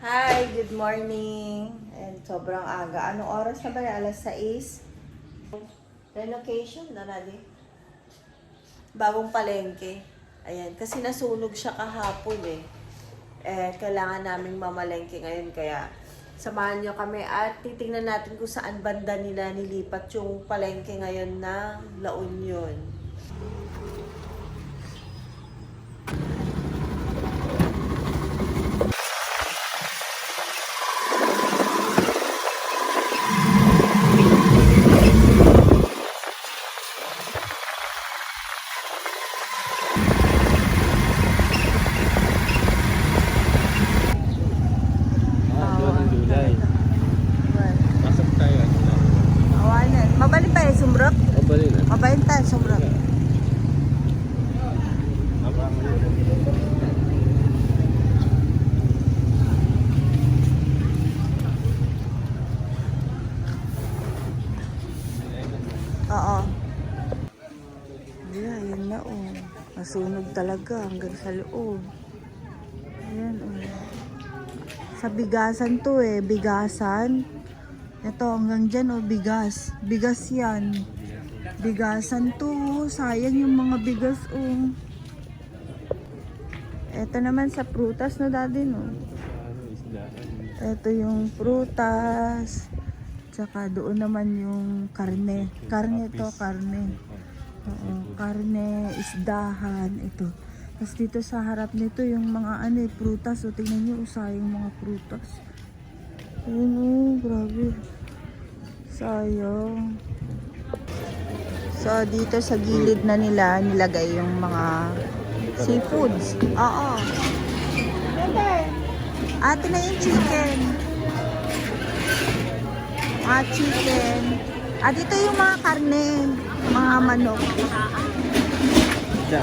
Hi, good morning. And sobrang aga. Anong oras na ba? Alas 6? Relocation na natin. Bagong palengke. Ayan, kasi nasunog siya kahapon eh. Eh, kailangan naming mamalengke ngayon kaya samahan niyo kami at titingnan natin kung saan banda nila nilipat yung palengke ngayon na La Union. Ah, doon ang July. Well, Pasok tayo ang July. awanan. Mabalik pa eh, sumrap. O ba rin? Mabayin tayo, sumrap. Oo. Ayan, yun na oh. Nasunog talaga hanggang sa loob. Ayan oh. Sa bigasan to eh, bigasan. Ito hanggang dyan oh, bigas. Bigas yan. Bigasan to, oh. sayang yung mga bigas oh. Ito naman sa prutas na dati no. Ano, isdaan. Ito yung prutas. Tsaka doon naman yung karne. Karne to, karne. Oo, karne, isdahan, ito. Tapos dito sa harap nito yung mga ano eh, prutas. O tingnan nyo, sayang mga prutas. Ayun oh, grabe. Sayang. So dito sa gilid na nila nilagay yung mga seafoods. Oo. Ate na yung chicken. Mga chicken. At ito yung mga karne. Mga manok. Isda.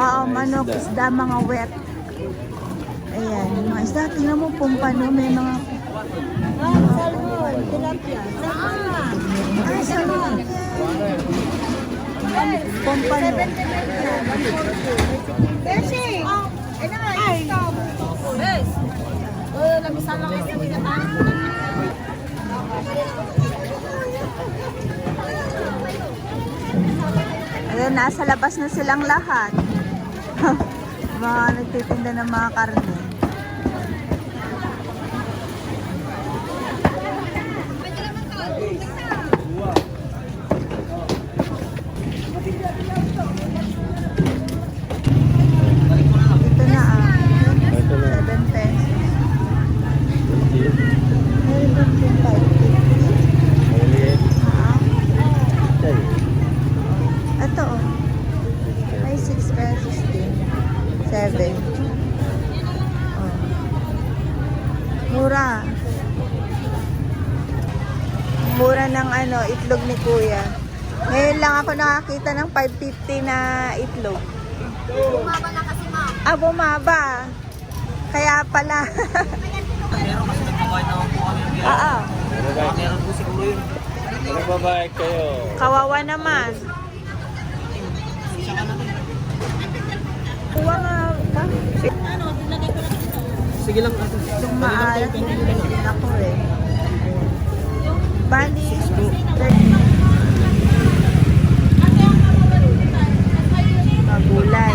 Oo, manok, isda, mga wet. Ayan, yung mga isda. Tingnan mo, pumpano, may mga... Ah, salmon, tilapia. Ah, salmon. Pumpano. Beshi! Ay! Bes! Oh, namisama kayo sa binatang. Ayan, nasa labas na silang lahat. mga nagtitinda ng mga karne. Ito na ah. Ito na. 7 pesos. Hindi. Meron din 550. Maliit. Ah, Tayo. Ito oh. May 6 pesos din. 7. Oh. Mura. Mura ng ano, itlog ni kuya. Ngayon lang ako nakakita ng 550 na itlog. Bumaba na kasi ma'am. Ah, bumaba. Kaya pala. Oo. Meron po siguro yun. Ano ba ba kayo? Kawawa naman. Kuha nga ba? Sige lang. Itong maalat din ako eh. Bali, 30 magulay.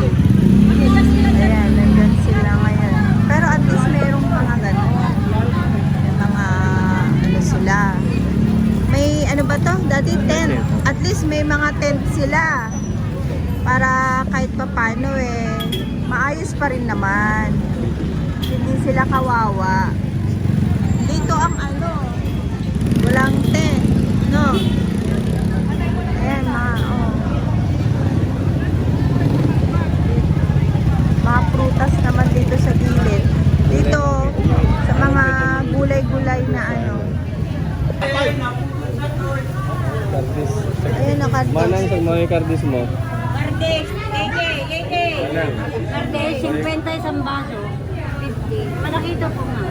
Ayan, nandyan sila ngayon. Pero at least merong mga gano'n. Mga ano sila. May ano ba to? Dati tent. At least may mga tent sila. Para kahit papano eh, maayos pa rin naman. Hindi sila kawawa. Dito ang ano, walang tent. No? Ayan, mga, oh. Mga prutas naman dito sa gilid. Dito, sa mga gulay-gulay na ano. Kardis. Ayun, nakadis. Manang sa mga kardis mo? Kardes! KK! KK! Kardes, 50 isang baso. 50. Malakita po nga.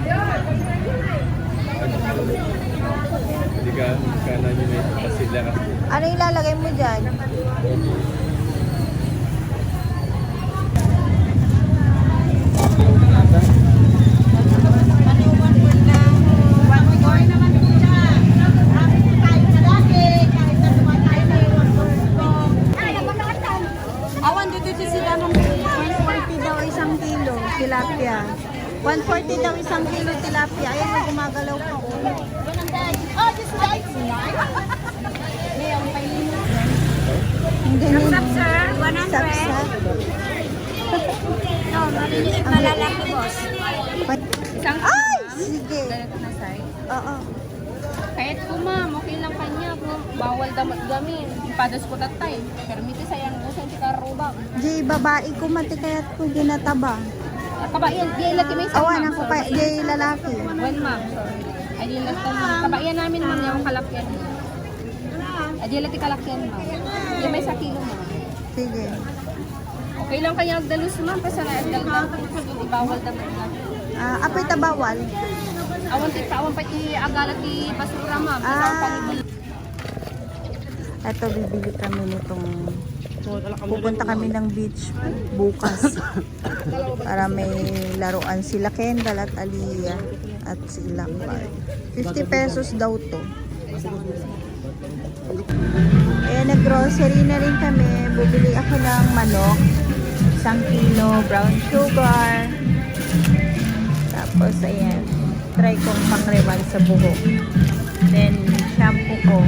Hindi ka, kanan yun eh. Pasila ka. Ano yung lalagay mo dyan? Awan dito sila ng Ata? Ano 140 daw isang kilo tilapia. Ayan, may gumagalaw pa. Oh. Oh, this guys. Ang ganyan. Sapsap, sir. 100. Sapsap. No, maliliit malalaki, boss. Isang Ay! Sige. ganito na size. Oo. Kahit po ma'am, lang kanya. Kung bawal damat gamin. Ipados ko tatay. Permiti sayang usan si karubang. Jay, babae ko mati kaya't ko ginataba. Kabayan, di lati may isang Awan ma'am. ako kay Jay lalaki. One ma'am, sorry. Ay, di lati ma'am. Kabayan namin ma'am yung kalakyan. Ay, di lati kalakyan ma'am. Di may sa kilo ma'am. Sige. Okay lang kanya agdalus ma'am. Basta na agdalus. Di bawal damat gamin. Ah, apoy tabawal. Awan ti awan pa i-agalat di basura ma'am. Sa Ah. Ito, bibili kami nitong... Pupunta kami ng beach bukas. Para may laruan sila Kendall at Aliyah at si Lakbar. 50 pesos daw to. Eh, nag-grocery na rin kami. Bubili ako ng manok. Isang kilo brown sugar. Tapos, ayan. Try kong pangrewan sa buhok. Then, shampoo ko.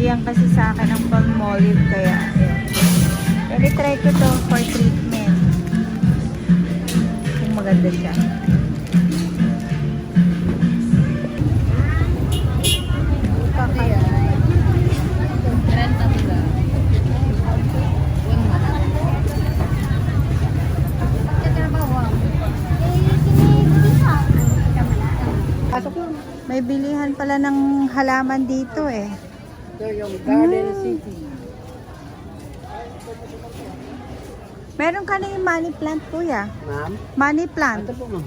Iyan kasi sa akin ang palmolive kaya, ayan. Then, try ko to for treatment. Kung maganda siya. May bilihan pala ng halaman dito eh. Ito yung Garden City. Meron ka na yung money plant, kuya. Ma'am? Money plant. Ito po, ma'am.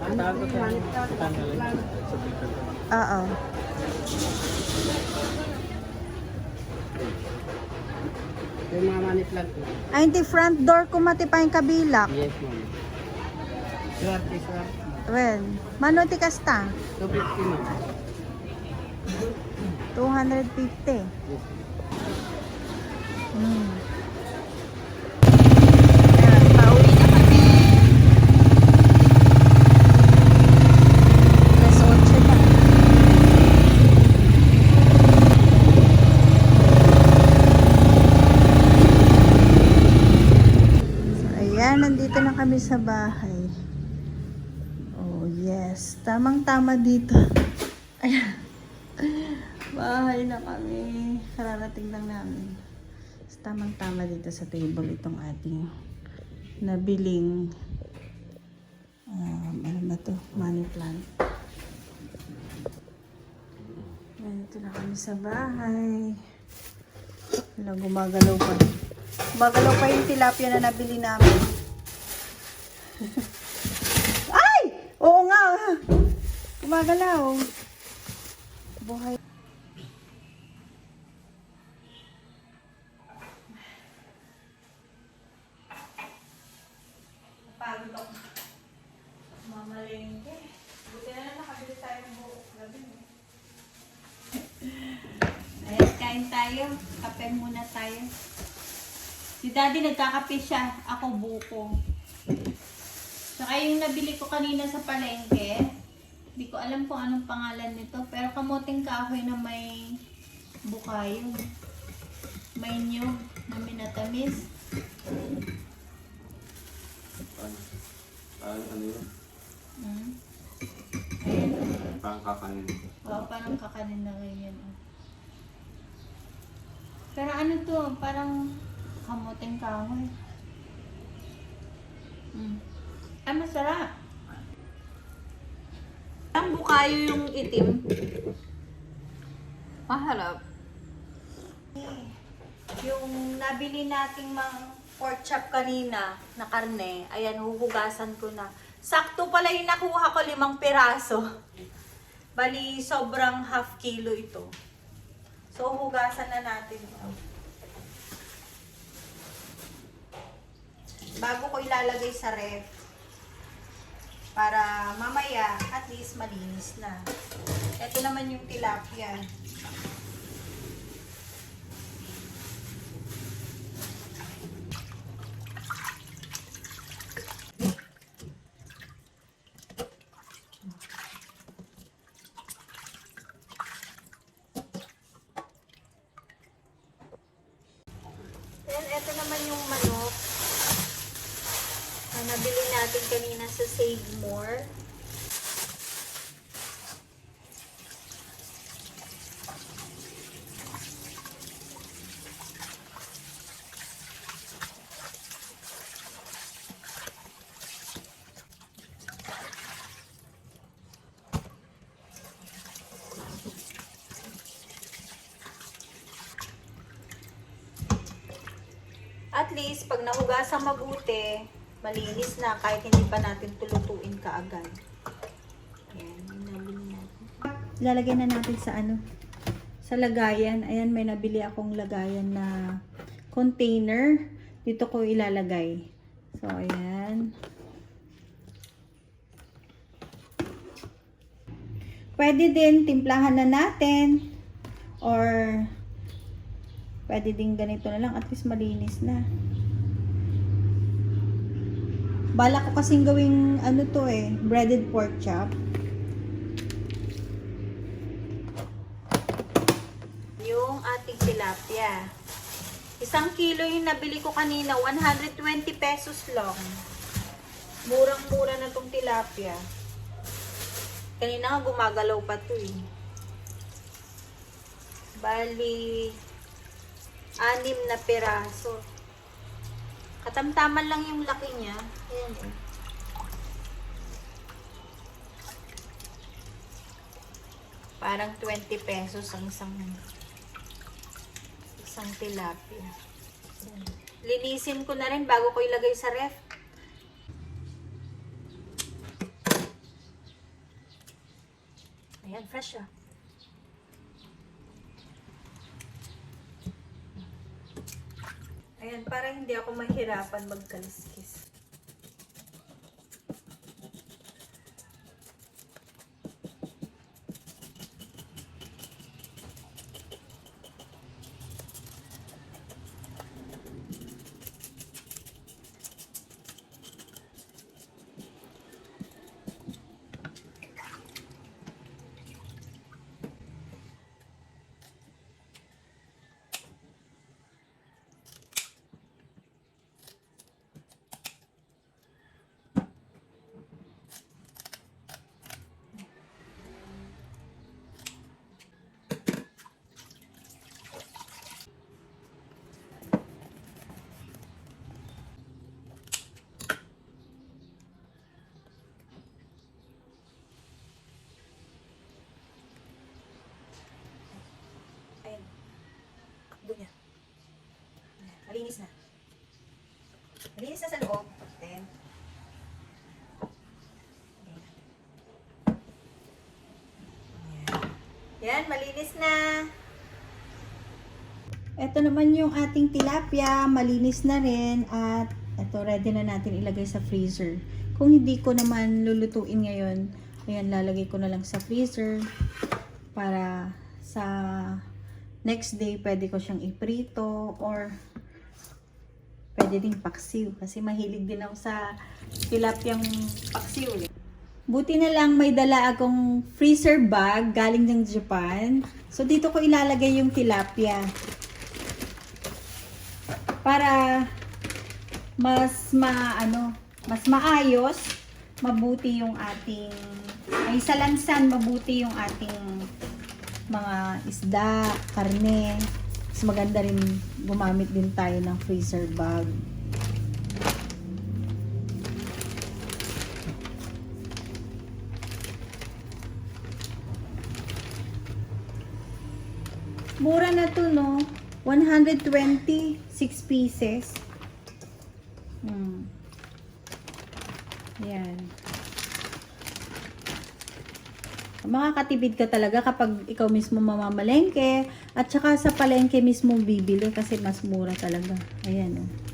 Ano po yung money plant? Oo. Ito yung mga money plant po. Ay, hindi front door ko matipay yung kabilak. Yes, ma'am. Swerte, swerte. Well, manuti kasta. 250, ma'am. 250. Yes. Hmm. Ayan, pauwi na kami. Alas 8 na. So, ayan, nandito na kami sa bahay. Oh, yes. Tamang-tama dito. Ayan. Bahay na kami. Kararating lang namin. Tamang-tama dito sa table itong ating nabiling um, ano ba to? Money plant. Ganito na kami sa bahay. Wala, gumagalaw pa. Gumagalaw pa yung tilapia na nabili namin. Ay! Oo nga! Gumagalaw. Buhay. Pagod ako. Mamalengke. Na lang tayo ng buok gabi. Ayan, kain tayo. Kape muna tayo. Si daddy nagkakape siya. Ako buko. Saka yung nabili ko kanina sa palengke, hindi ko alam kung anong pangalan nito. Pero kamuting kahoy na may bukayo. May nyug na minatamis. Ano, ano yun? Mm. Parang kakanin. Oo, parang kakanin na ganyan. oh. Pero ano to, parang kamuting kahoy. Mm. Ah, masarap. Bukayo yung itim. Maharap. Yung nabili nating mga pork chop kanina na karne, ayan, huhugasan ko na. Sakto pala yung nakuha ko limang piraso. Bali, sobrang half kilo ito. So, hugasan na natin ito. Bago ko ilalagay sa ref. Para mamaya, at least malinis na. Ito naman yung tilapia. Sa Save More. At least, pag nahugasan mabuti, malinis na kahit hindi pa natin tulutuin kaagad. Ayan, nabili natin. Lalagay na natin sa ano, sa lagayan. Ayan, may nabili akong lagayan na container. Dito ko ilalagay. So, ayan. Pwede din timplahan na natin or Pwede din ganito na lang. At least malinis na. Bala ko kasing gawing ano to eh. Breaded pork chop. Yung ating tilapia. Isang kilo yung nabili ko kanina. 120 pesos lang. Murang-mura na tong tilapia. Kanina nga gumagalaw pa to eh. Bali, anim na peraso. Katamtaman lang yung laki niya. Ayan. Parang 20 pesos ang isang isang tilapia. Linisin ko na rin bago ko ilagay sa ref. Ayan, fresh ah. Ayan, para hindi ako mahirapan magkaliskis. Ayan. Takbo niya. Ayan, Malinis na. Malinis na sa loob. Then, ayan. Ayan. Yan, malinis na. Ito naman yung ating tilapia, malinis na rin at ito ready na natin ilagay sa freezer. Kung hindi ko naman lulutuin ngayon, ayan lalagay ko na lang sa freezer para sa next day pwede ko siyang iprito or pwede ding paksiw kasi mahilig din ako sa tilapyang paksiw. eh. Buti na lang may dala akong freezer bag galing ng Japan. So dito ko ilalagay yung tilapia para mas maano, mas maayos, mabuti yung ating ay sa lansan mabuti yung ating mga isda, karne. Mas maganda rin gumamit din tayo ng freezer bag. Mura na to, no? 120, 6 pieces. Hmm. Yan. Makakatipid ka talaga kapag ikaw mismo mamamalengke at saka sa palengke mismo bibili kasi mas mura talaga. Ayan, oh.